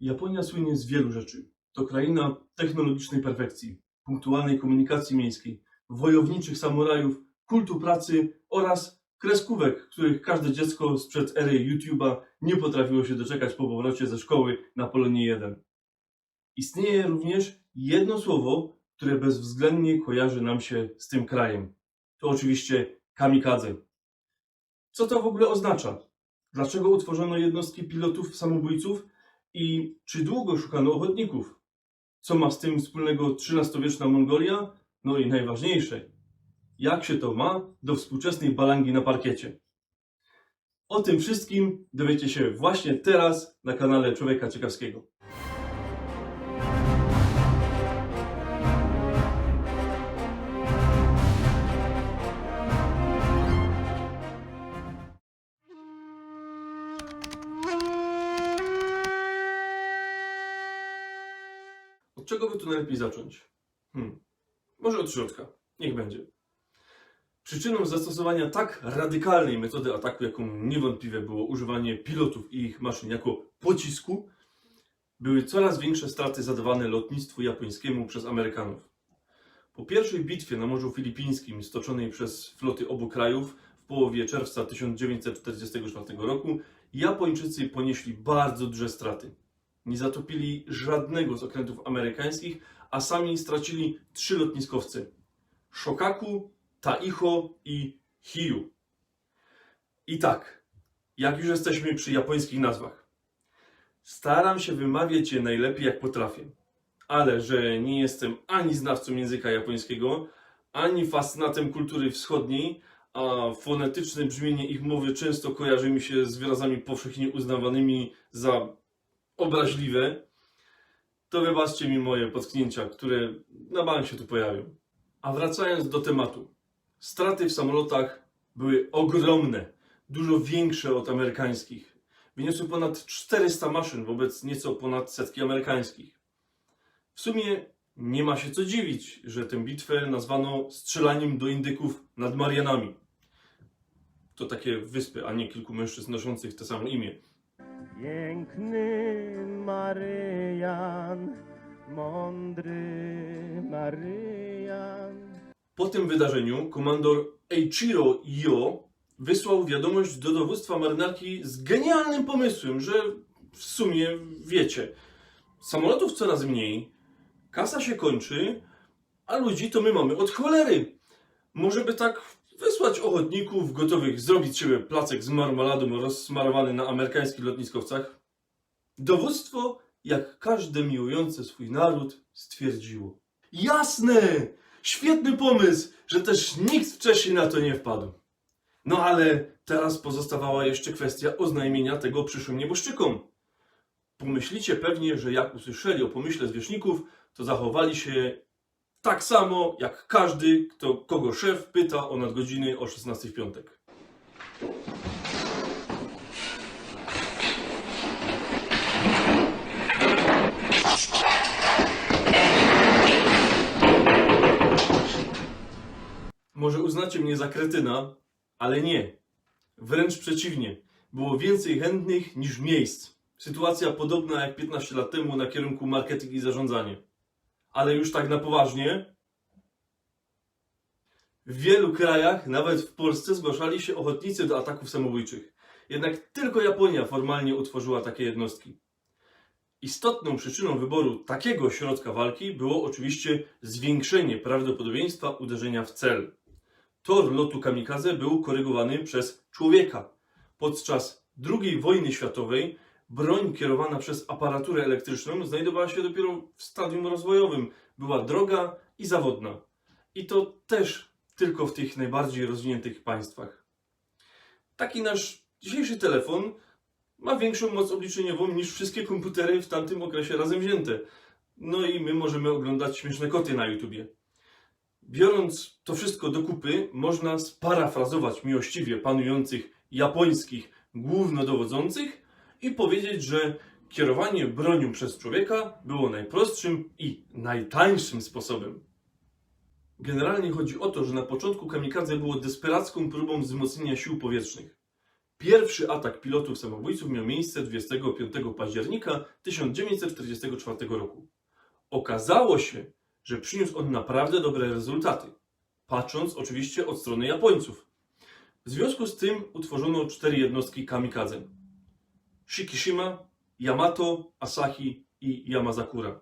Japonia słynie z wielu rzeczy. To kraina technologicznej perfekcji, punktualnej komunikacji miejskiej, wojowniczych samurajów, kultu pracy oraz kreskówek, których każde dziecko sprzed ery YouTube'a nie potrafiło się doczekać po powrocie ze szkoły na Polonie 1. Istnieje również jedno słowo, które bezwzględnie kojarzy nam się z tym krajem. To oczywiście kamikadze. Co to w ogóle oznacza? Dlaczego utworzono jednostki pilotów samobójców i czy długo szukano ochotników? Co ma z tym wspólnego XIII-wieczna Mongolia? No i najważniejsze, jak się to ma do współczesnej balangi na parkiecie? O tym wszystkim dowiecie się właśnie teraz na kanale Człowieka Ciekawskiego. Czego by tu najlepiej zacząć? Hmm. Może od środka. Niech będzie. Przyczyną zastosowania tak radykalnej metody ataku, jaką niewątpliwie było używanie pilotów i ich maszyn jako pocisku, były coraz większe straty zadawane lotnictwu japońskiemu przez Amerykanów. Po pierwszej bitwie na Morzu Filipińskim, stoczonej przez floty obu krajów w połowie czerwca 1944 roku, Japończycy ponieśli bardzo duże straty. Nie zatopili żadnego z okrętów amerykańskich, a sami stracili trzy lotniskowce: Shokaku, Taiho i Hiyu. I tak, jak już jesteśmy przy japońskich nazwach. Staram się wymawiać je najlepiej jak potrafię, ale że nie jestem ani znawcą języka japońskiego, ani fascynatem kultury wschodniej, a fonetyczne brzmienie ich mowy często kojarzy mi się z wyrazami powszechnie uznawanymi za obraźliwe, to wybaczcie mi moje potknięcia, które na bank się tu pojawią. A wracając do tematu. Straty w samolotach były ogromne, dużo większe od amerykańskich. Wyniosły ponad 400 maszyn wobec nieco ponad setki amerykańskich. W sumie nie ma się co dziwić, że tę bitwę nazwano strzelaniem do indyków nad Marianami. To takie wyspy, a nie kilku mężczyzn noszących te samo imię. Piękny Maryjan, mądry Maryjan. Po tym wydarzeniu komandor Eiichiro Yo wysłał wiadomość do dowództwa marynarki z genialnym pomysłem, że w sumie wiecie, samolotów coraz mniej, kasa się kończy, a ludzi to my mamy od cholery. Może by tak wysłać ochotników gotowych zrobić siebie placek z marmoladą rozsmarowany na amerykańskich lotniskowcach? Dowództwo, jak każde miłujące swój naród, stwierdziło. Jasne! Świetny pomysł, że też nikt wcześniej na to nie wpadł. No ale teraz pozostawała jeszcze kwestia oznajmienia tego przyszłym nieboszczykom. Pomyślicie pewnie, że jak usłyszeli o pomyśle zwierzchników, to zachowali się tak samo jak każdy, kto, kogo szef pyta o nadgodziny o 16 w piątek. Może uznacie mnie za kretyna, ale nie. Wręcz przeciwnie. Było więcej chętnych niż miejsc. Sytuacja podobna jak 15 lat temu na kierunku marketing i zarządzanie. Ale już tak na poważnie. W wielu krajach, nawet w Polsce, zgłaszali się ochotnicy do ataków samobójczych. Jednak tylko Japonia formalnie utworzyła takie jednostki. Istotną przyczyną wyboru takiego środka walki było oczywiście zwiększenie prawdopodobieństwa uderzenia w cel. Tor lotu kamikaze był korygowany przez człowieka. Podczas II wojny światowej broń kierowana przez aparaturę elektryczną znajdowała się dopiero w stadium rozwojowym. Była droga i zawodna. I to też tylko w tych najbardziej rozwiniętych państwach. Taki nasz dzisiejszy telefon ma większą moc obliczeniową niż wszystkie komputery w tamtym okresie razem wzięte. No i my możemy oglądać śmieszne koty na YouTubie. Biorąc to wszystko do kupy, można sparafrazować miłościwie panujących japońskich głównodowodzących i powiedzieć, że kierowanie bronią przez człowieka było najprostszym i najtańszym sposobem. Generalnie chodzi o to, że na początku kamikadze było desperacką próbą wzmocnienia sił powietrznych. Pierwszy atak pilotów samobójców miał miejsce 25 października 1944 roku. Okazało się, że przyniósł on naprawdę dobre rezultaty, patrząc oczywiście od strony Japońców. W związku z tym utworzono cztery jednostki kamikadze. Shikishima, Yamato, Asahi i Yamazakura.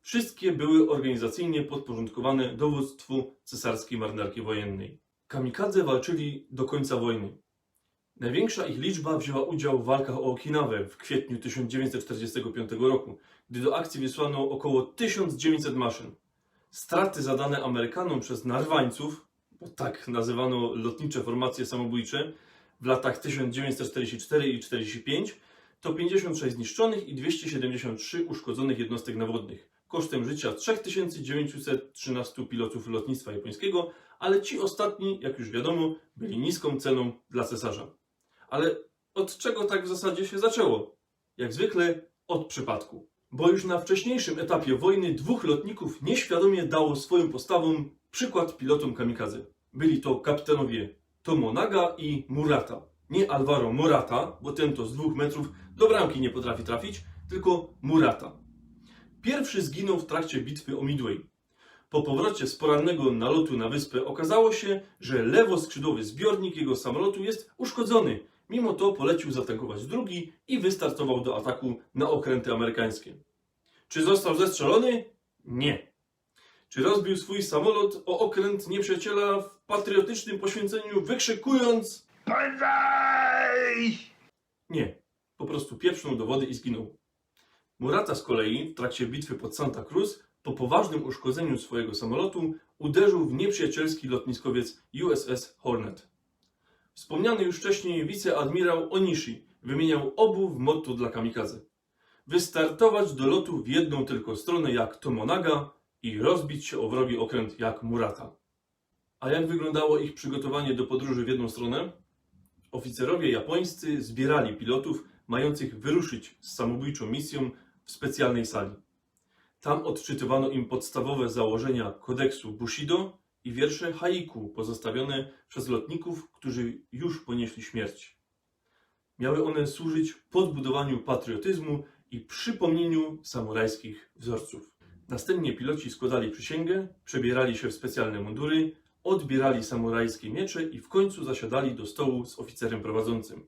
Wszystkie były organizacyjnie podporządkowane dowództwu cesarskiej marynarki wojennej. Kamikadze walczyli do końca wojny. Największa ich liczba wzięła udział w walkach o Okinawę w kwietniu 1945 roku, gdy do akcji wysłano około 1900 maszyn. Straty zadane Amerykanom przez narwańców, bo tak nazywano lotnicze formacje samobójcze, w latach 1944 i 1945 to 56 zniszczonych i 273 uszkodzonych jednostek nawodnych, kosztem życia 3913 pilotów lotnictwa japońskiego, ale ci ostatni, jak już wiadomo, byli niską ceną dla cesarza. Ale od czego tak w zasadzie się zaczęło? Jak zwykle od przypadku. Bo już na wcześniejszym etapie wojny dwóch lotników nieświadomie dało swoją postawą przykład pilotom kamikadze. Byli to kapitanowie Tomonaga i Murata. Nie Alvaro Morata, bo ten to z dwóch metrów do bramki nie potrafi trafić, tylko Murata. Pierwszy zginął w trakcie bitwy o Midway. Po powrocie z porannego nalotu na wyspę okazało się, że lewoskrzydłowy zbiornik jego samolotu jest uszkodzony. Mimo to polecił zatankować drugi i wystartował do ataku na okręty amerykańskie. Czy został zestrzelony? Nie. Czy rozbił swój samolot o okręt nieprzyjaciela w patriotycznym poświęceniu, wykrzykując Banzai! Nie. Po prostu pieprznął do wody i zginął. Murata z kolei w trakcie bitwy pod Santa Cruz po poważnym uszkodzeniu swojego samolotu uderzył w nieprzyjacielski lotniskowiec USS Hornet. Wspomniany już wcześniej wiceadmirał Onishi wymieniał obu w motto dla kamikadze. Wystartować do lotu w jedną tylko stronę jak Tomonaga i rozbić się o wrogi okręt jak Murata. A jak wyglądało ich przygotowanie do podróży w jedną stronę? Oficerowie japońscy zbierali pilotów mających wyruszyć z samobójczą misją w specjalnej sali. Tam odczytywano im podstawowe założenia kodeksu Bushido i wiersze haiku pozostawione przez lotników, którzy już ponieśli śmierć. Miały one służyć podbudowaniu patriotyzmu i przypomnieniu samurajskich wzorców. Następnie piloci składali przysięgę, przebierali się w specjalne mundury, odbierali samurajskie miecze i w końcu zasiadali do stołu z oficerem prowadzącym.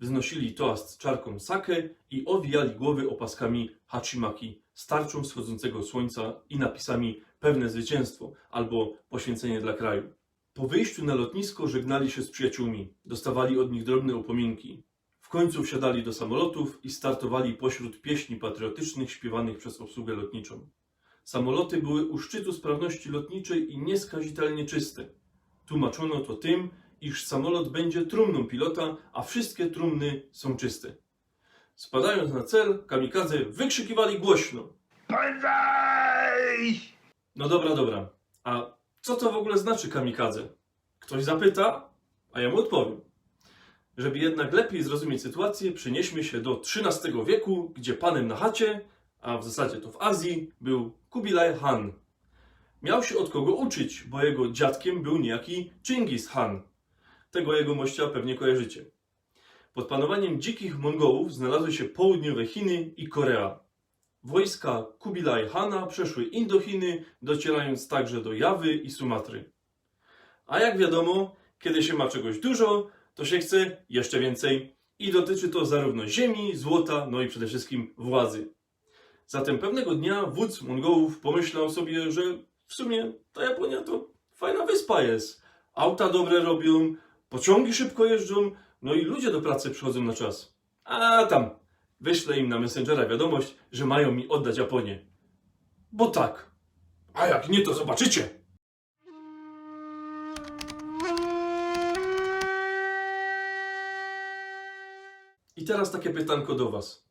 Wznosili toast czarką sake i owijali głowy opaskami hachimaki z tarczą wschodzącego słońca i napisami pewne zwycięstwo albo poświęcenie dla kraju. Po wyjściu na lotnisko żegnali się z przyjaciółmi, dostawali od nich drobne upominki. W końcu wsiadali do samolotów i startowali pośród pieśni patriotycznych śpiewanych przez obsługę lotniczą. Samoloty były u szczytu sprawności lotniczej i nieskazitelnie czyste. Tłumaczono to tym, iż samolot będzie trumną pilota, a wszystkie trumny są czyste. Spadając na cel, kamikadze wykrzykiwali głośno. Banzai! No dobra, dobra. A co to w ogóle znaczy kamikadze? Ktoś zapyta, a ja mu odpowiem. Żeby jednak lepiej zrozumieć sytuację, przenieśmy się do XIII wieku, gdzie panem na chacie, a w zasadzie to w Azji, był Kubilai Han. Miał się od kogo uczyć, bo jego dziadkiem był niejaki Chingis Han. Tego jego mościa pewnie kojarzycie. Pod panowaniem dzikich Mongołów znalazły się południowe Chiny i Korea. Wojska Kubilai Hana przeszły Indochiny, docierając także do Jawy i Sumatry. A jak wiadomo, kiedy się ma czegoś dużo, to się chce jeszcze więcej i dotyczy to zarówno ziemi, złota, no i przede wszystkim władzy. Zatem pewnego dnia wódz Mongołów pomyślał sobie, że w sumie ta Japonia to fajna wyspa jest. Auta dobre robią, pociągi szybko jeżdżą, no i ludzie do pracy przychodzą na czas. A tam, wyślę im na Messengera wiadomość, że mają mi oddać Japonię. Bo tak. A jak nie, to zobaczycie. I teraz takie pytanko do Was.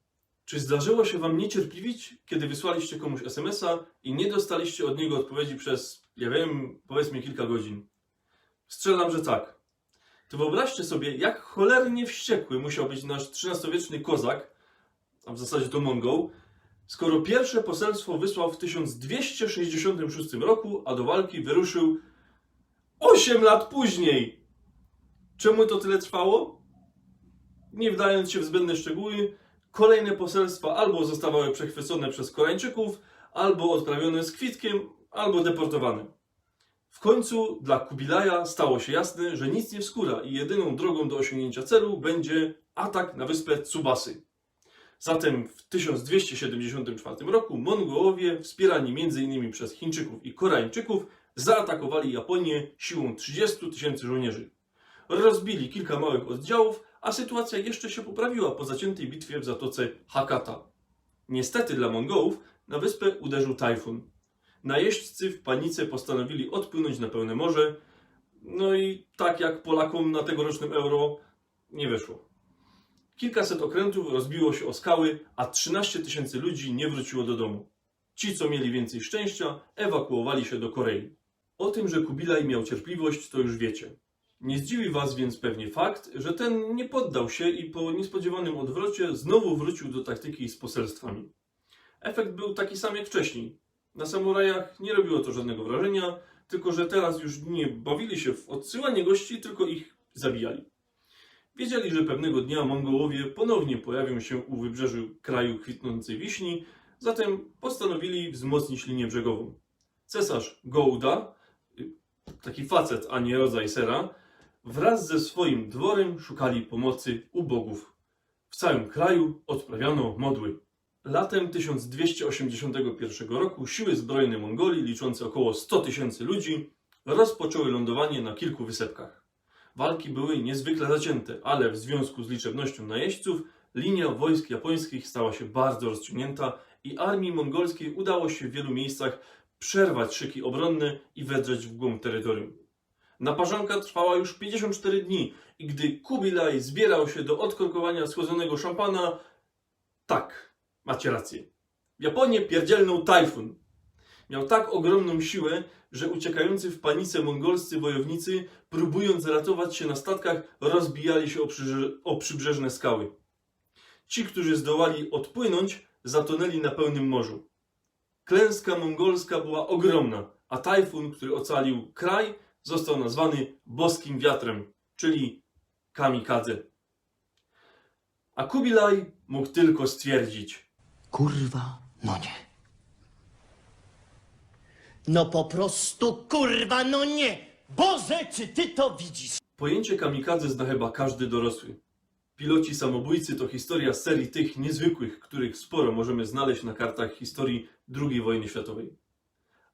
Czy zdarzyło się Wam niecierpliwić, kiedy wysłaliście komuś SMS-a i nie dostaliście od niego odpowiedzi przez, ja wiem, powiedzmy kilka godzin? Strzelam, że tak. To wyobraźcie sobie, jak cholernie wściekły musiał być nasz XIII-wieczny kozak, a w zasadzie to Mongoł, skoro pierwsze poselstwo wysłał w 1266 roku, a do walki wyruszył 8 lat później. Czemu to tyle trwało? nie wdając się w zbędne szczegóły, kolejne poselstwa albo zostawały przechwycone przez Koreańczyków, albo odprawione z kwitkiem, albo deportowane. W końcu dla Kubilaja stało się jasne, że nic nie wskóra i jedyną drogą do osiągnięcia celu będzie atak na wyspę Tsubasy. Zatem w 1274 roku Mongołowie, wspierani m.in. przez Chińczyków i Koreańczyków, zaatakowali Japonię siłą 30 tysięcy żołnierzy. Rozbili kilka małych oddziałów, a sytuacja jeszcze się poprawiła po zaciętej bitwie w zatoce Hakata. Niestety dla Mongołów na wyspę uderzył tajfun. Najeźdźcy w panice postanowili odpłynąć na pełne morze, no i tak jak Polakom na tegorocznym euro nie wyszło. Kilkaset okrętów rozbiło się o skały, a 13 tysięcy ludzi nie wróciło do domu. Ci, co mieli więcej szczęścia, ewakuowali się do Korei. O tym, że Kubilaj miał cierpliwość, to już wiecie. Nie zdziwi Was więc pewnie fakt, że ten nie poddał się i po niespodziewanym odwrocie znowu wrócił do taktyki z poselstwami. Efekt był taki sam jak wcześniej. Na samurajach nie robiło to żadnego wrażenia, tylko że teraz już nie bawili się w odsyłanie gości, tylko ich zabijali. Wiedzieli, że pewnego dnia Mongołowie ponownie pojawią się u wybrzeży kraju kwitnącej wiśni, zatem postanowili wzmocnić linię brzegową. Cesarz Gouda, taki facet, a nie rodzaj sera, wraz ze swoim dworem szukali pomocy u bogów. W całym kraju odprawiano modły. Latem 1281 roku siły zbrojne Mongolii, liczące około 100 tysięcy ludzi, rozpoczęły lądowanie na kilku wysepkach. Walki były niezwykle zacięte, ale w związku z liczebnością najeźdźców linia wojsk japońskich stała się bardzo rozciągnięta i armii mongolskiej udało się w wielu miejscach przerwać szyki obronne i wedrzeć w głąb terytorium. Naparzanka trwała już 54 dni i gdy Kubilaj zbierał się do odkorkowania schłodzonego szampana, tak, macie rację. Japonię pierdzielnął tajfun. Miał tak ogromną siłę, że uciekający w panice mongolscy wojownicy, próbując ratować się na statkach, rozbijali się o, przybrze- o przybrzeżne skały. Ci, którzy zdołali odpłynąć, zatonęli na pełnym morzu. Klęska mongolska była ogromna, a tajfun, który ocalił kraj, został nazwany boskim wiatrem, czyli kamikadze. A Kubilaj mógł tylko stwierdzić: Kurwa, no nie. No po prostu kurwa, no nie! Boże, czy ty to widzisz? Pojęcie kamikadze zna chyba każdy dorosły. Piloci samobójcy to historia serii tych niezwykłych, których sporo możemy znaleźć na kartach historii II wojny światowej.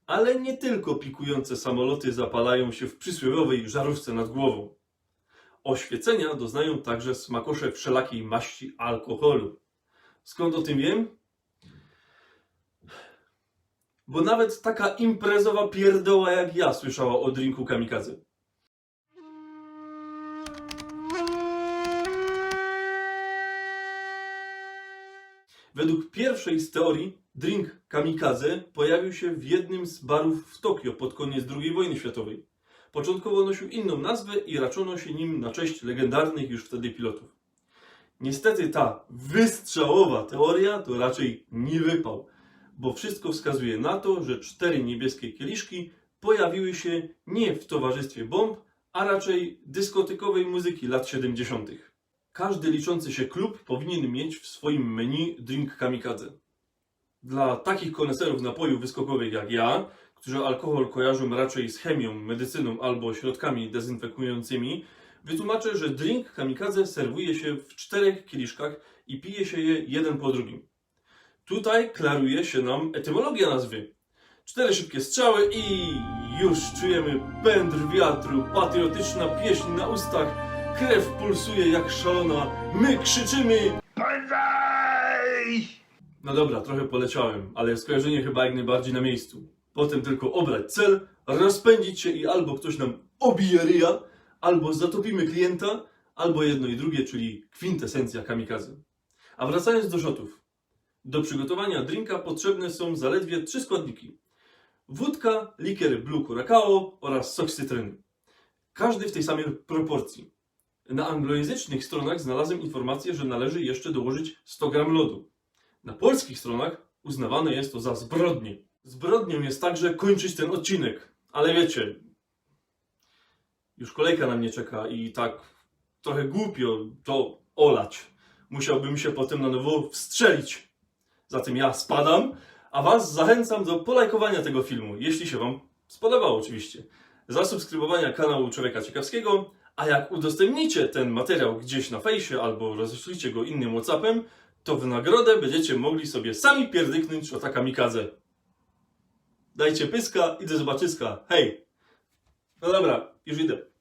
Ale nie tylko pikujące samoloty zapalają się w przysłowiowej żarówce nad głową. Oświecenia doznają także smakosze wszelakiej maści alkoholu. Skąd o tym wiem? Bo nawet taka imprezowa pierdoła jak ja słyszała o drinku kamikadze. Według pierwszej z teorii, drink kamikadze pojawił się w jednym z barów w Tokio pod koniec II wojny światowej. Początkowo nosił inną nazwę i raczono się nim na cześć legendarnych już wtedy pilotów. Niestety ta wystrzałowa teoria to raczej nie wypał, bo wszystko wskazuje na to, że cztery niebieskie kieliszki pojawiły się nie w towarzystwie bomb, a raczej dyskotykowej muzyki lat 70. Każdy liczący się klub powinien mieć w swoim menu drink kamikadze. Dla takich koneserów napojów wyskokowych jak ja, którzy alkohol kojarzą raczej z chemią, medycyną albo środkami dezynfekującymi, wytłumaczę, że drink kamikadze serwuje się w czterech kieliszkach i pije się je jeden po drugim. Tutaj klaruje się nam etymologia nazwy. Cztery szybkie strzały i już czujemy pędr wiatru, patriotyczna pieśń na ustach, krew pulsuje jak szalona, my krzyczymy! Banzai! No dobra, trochę poleciałem, ale skojarzenie chyba jak najbardziej na miejscu. Potem tylko obrać cel, rozpędzić się i albo ktoś nam obije ryja, albo zatopimy klienta, albo jedno i drugie, czyli kwintesencja kamikaze. A wracając do shotów. Do przygotowania drinka potrzebne są zaledwie trzy składniki. Wódka, likier Blue Curacao oraz sok cytryny. Każdy w tej samej proporcji. Na anglojęzycznych stronach znalazłem informację, że należy jeszcze dołożyć 100 gram lodu. Na polskich stronach uznawane jest to za zbrodnię. Zbrodnią jest także kończyć ten odcinek. Ale wiecie, już kolejka na mnie czeka i tak trochę głupio to olać. Musiałbym się potem na nowo wstrzelić. Zatem ja spadam, a Was zachęcam do polajkowania tego filmu, jeśli się Wam spodobał oczywiście. Zasubskrybowania kanału Człowieka Ciekawskiego, a jak udostępnicie ten materiał gdzieś na fejsie albo roześlicie go innym Whatsappem, to w nagrodę będziecie mogli sobie sami pierdyknąć szotaka kamikadze. Dajcie pyska i do zobaczyska. Hej! No dobra, już idę.